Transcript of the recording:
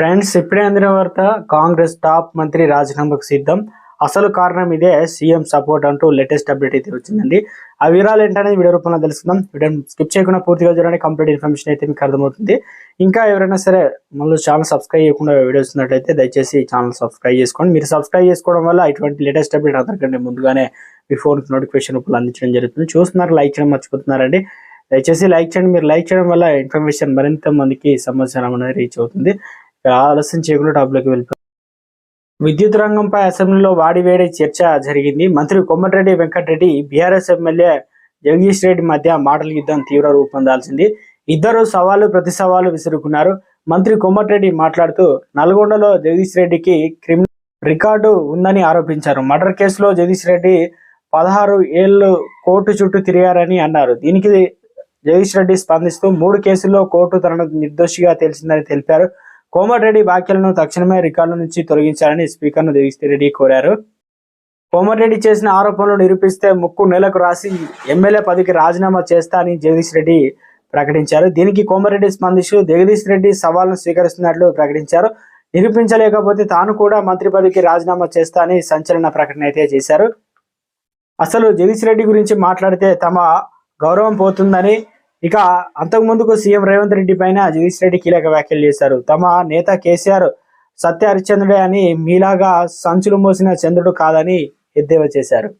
Friends ఇప్పుడే అందిన వార్త కాంగ్రెస్ టాప్ మంత్రి రాజీనామాకు సిద్ధం. అసలు కారణం ఇదే సీఎం సపోర్ట్ అంటూ లేటెస్ట్ అప్డేట్ అయితే వచ్చిందండి. ఆ వివరాలు ఏంటనేది వీడియో రూపంలో తెలుసుకుందాం. వీడియో స్కిప్ చేయకుండా పూర్తిగా చూడండి కంప్లీట్ ఇన్ఫర్మేషన్ అయితే మీకు అర్థమవుతుంది. ఇంకా ఎవరైనా సరే మళ్ళీ ఛానల్ సబ్స్క్రైబ్ చేయకుండా వీడియో వస్తున్నట్లయితే దయచేసి ఛానల్ సబ్స్క్రైబ్ చేసుకోండి. మీరు సబ్స్క్రైబ్ చేసుకోవడం వల్ల ఇటువంటి లేటెస్ట్ అప్డేట్ అందరికంటే ముందుగానే మీ ఫోన్కి నోటిఫికేషన్ రూపంలో అందించడం జరుగుతుంది. చూస్తున్నారు లైక్ చేయడం మర్చిపోతున్నారండి. దయచేసి లైక్ చేయండి. మీరు లైక్ చేయడం వల్ల ఇన్ఫర్మేషన్ మరింత మందికి సమాచారం అనేది రీచ్ అవుతుంది. ఇక్కడ ఆలస్యం చేయకుండా టాపిక్ వెళ్ళిపోయి విద్యుత్ రంగంపై అసెంబ్లీలో వాడివేడి చర్చ జరిగింది. మంత్రి కొమ్మటిరెడ్డి వెంకటరెడ్డి బీఆర్ఎస్ ఎమ్మెల్యే జగదీష్ రెడ్డి మధ్య మాటల యుద్ధం తీవ్ర రూపం దాల్చింది ఇద్దరు సవాలు ప్రతి సవాలు విసురుకున్నారు. మంత్రి కొమ్మటిరెడ్డి మాట్లాడుతూ నల్గొండలో జగదీష్ రెడ్డికి క్రిమినల్ రికార్డు ఉందని ఆరోపించారు. మర్డర్ కేసులో జగదీష్ రెడ్డి పదహారు ఏళ్ళు కోర్టు చుట్టూ తిరిగారని అన్నారు. దీనికి జగదీష్ రెడ్డి స్పందిస్తూ మూడు కేసుల్లో కోర్టు తనను నిర్దోషిగా తెలిసిందని తెలిపారు. కోమటిరెడ్డి వ్యాఖ్యలను తక్షణమే రికార్డుల నుంచి తొలగించాలని స్పీకర్ను జగదీష్ రెడ్డి కోరారు. కోమటిరెడ్డి చేసిన ఆరోపణలు నిరూపిస్తే ముక్కు నెలకు రాసి ఎమ్మెల్యే పదవికి రాజీనామా చేస్తా అని జగదీష్ రెడ్డి ప్రకటించారు. దీనికి కోమటిరెడ్డి స్పందిస్తూ జగదీష్ రెడ్డి సవాల్ను స్వీకరిస్తున్నట్లు ప్రకటించారు. నిరూపించలేకపోతే తాను కూడా మంత్రి పదవికి రాజీనామా చేస్తా అని సంచలన ప్రకటన అయితే చేశారు. అసలు జగదీష్ రెడ్డి గురించి మాట్లాడితే తమ గౌరవం పోతుందని ఇక అంతకుముందుకు సీఎం రేవంత్ రెడ్డి పైన జగదీష్ రెడ్డి కీలక వ్యాఖ్యలు చేశారు. తమ నేత కేసీఆర్ సత్య హరిశ్చంద్రుడే అని మీలాగా సంచులు మోసిన చంద్రుడు కాదని ఎద్దేవా చేశారు.